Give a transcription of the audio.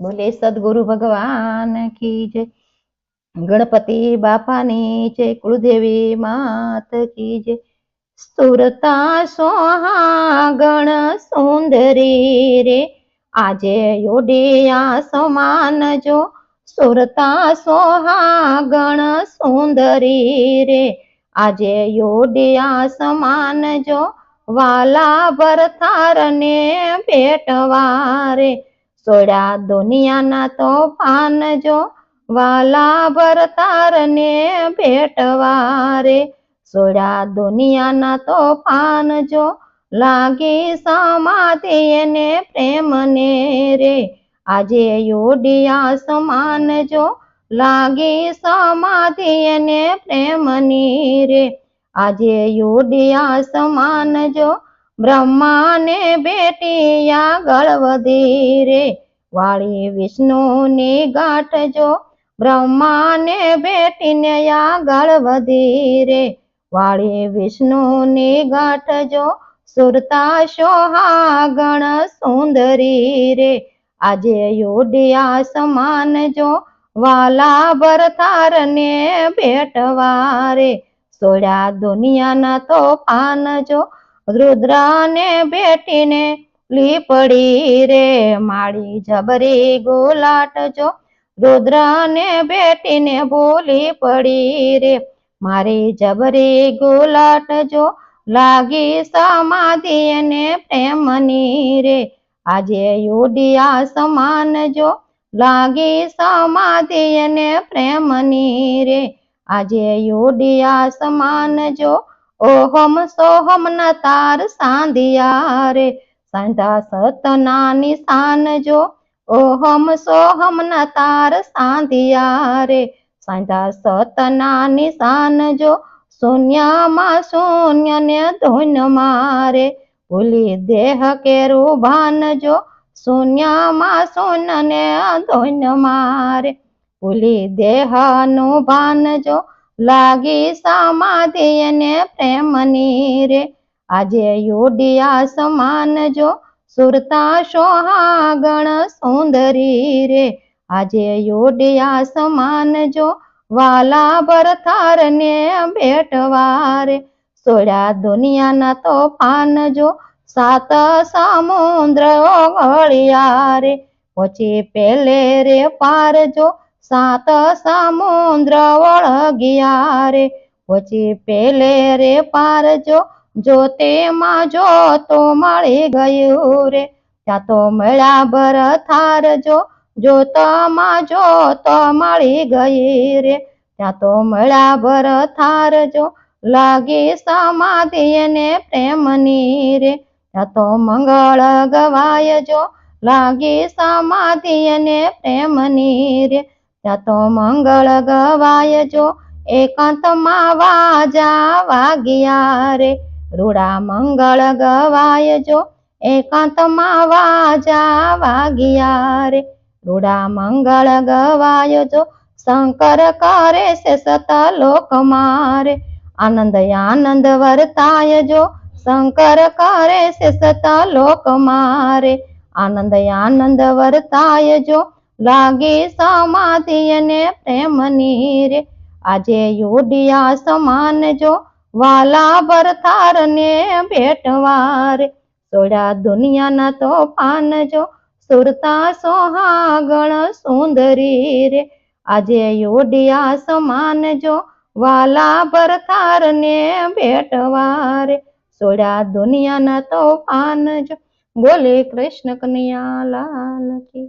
બોલે, સદગુરુ ભગવાન કી જય. ગણપતિ બાપાની જય, કુળદેવી માત કી જય. સુરતા સોહાગણ સુંદરી રે. આજે યોડિયા સમાન જો. સુરતા સોહાગણ સુંદરી રે. આજે યોડિયા સમાન જો. વાલા ભરથારને ભેટવારે સોડા દુનિયાના તો પાન જો વાલા ભરતારને ભેટવારે. સોડા દુનિયાના તો પાન જો લાગી સમાધિ એને પ્રેમને રે. આજે યોડિયા સમાન જો લાગી સમાધિ એને પ્રેમની રે. આજે યોડિયા સમાન જો બ્રહ્માને બેટી આગળ વધી રે. વાળી વિષ્ણુની ગાંઠ જો બ્રહ્માને બેટીને આગળ વધી રે. વાળી વિષ્ણુની ગાંઠ જો સુરતા સોહાગણ સુંદરી રે. આજે યોડિયા સમાન જો વાલા ભરથારને ભેટવા રે. સોળ્યા દુનિયાના તોફાન જો રુદ્રને બેટીને લીપડી રે માળી જબરી ગોલાટ જો રુદ્રને બેટીને ભૂલી પડી રે મારી જબરી ગોલાટ જો લાગી સમાધિ એને પ્રેમની રે આજે યોડિયા સમાન જો લાગી સમાધિ એને પ્રેમની રે આજે યોડિયા સમાન જો ઓહમ સોહમ ના તાર સાંધિયા રે સાંધા સતના નિશાન જો. ઓહમ સોહમ ના તાર સાંધિયા રે સાંધા સતના નિશાન જો. શૂન્યમાં શૂન્ય ને ધૂન મારે, ભૂલી દેહ કેરું ભાન જો. શૂન્યમાં શૂન્ય ને ધૂન મારે, ભૂલી દેહનું ભાન જો. લાગી સમાધિ એને પ્રેમની રે આજે યોડિયા સમાન જો સુરતા સોહાગણ સુંદરી રે આજે યોડિયા સમાન જો વાલા ભરથારને ભેટવારે સોળ્યા દુનિયાના તો પાન જો સાત સમુદ્ર ઓગળ્યા રે પછી પેલે રે પાર જો સાત સમુદ્ર વળગ્યા રે. પછી પેલે રે પાર જો જોતેમાં જો તો મળી ગયું રે. ત્યાં તો મળ્યા ભર થાર જો જોતમાં જો તો મળી ગઈ રે. ત્યાં તો મળ્યા ભર થાર જો, લાગી સમાધિ એને પ્રેમની રે. ત્યાં તો મંગળ ગવાય જો, લાગી સમાધિ એને પ્રેમની રે. ત્યાં તો મંગળ ગવાય જો એકાંતમાં વાજા વાગ્યા રે રૂડા મંગળ ગવાય જો એકાંતમાં વાજા વાગ્યા રે રૂડા મંગળ ગવાય જો શંકર કરે છે સત લોક મારે આનંદ આનંદ વર્તાય જો શંકર કરે છે સત લોક મારે આનંદ આનંદ વર્તાય જો લાગી સમાધિ અને પ્રેમની રે આજે યોડિયા સમાન જો વાલા ભરતારને ભેટવાર. સોડા દુનિયાના તો પાન જો સુરતા સોહાગણ સુંદરી રે આજે યોડિયા સમાન જો વાલા ભરતારને ભેટવાર. સોડા દુનિયાના તો પાન જો. બોલે કૃષ્ણ કનૈયા લાલ કી.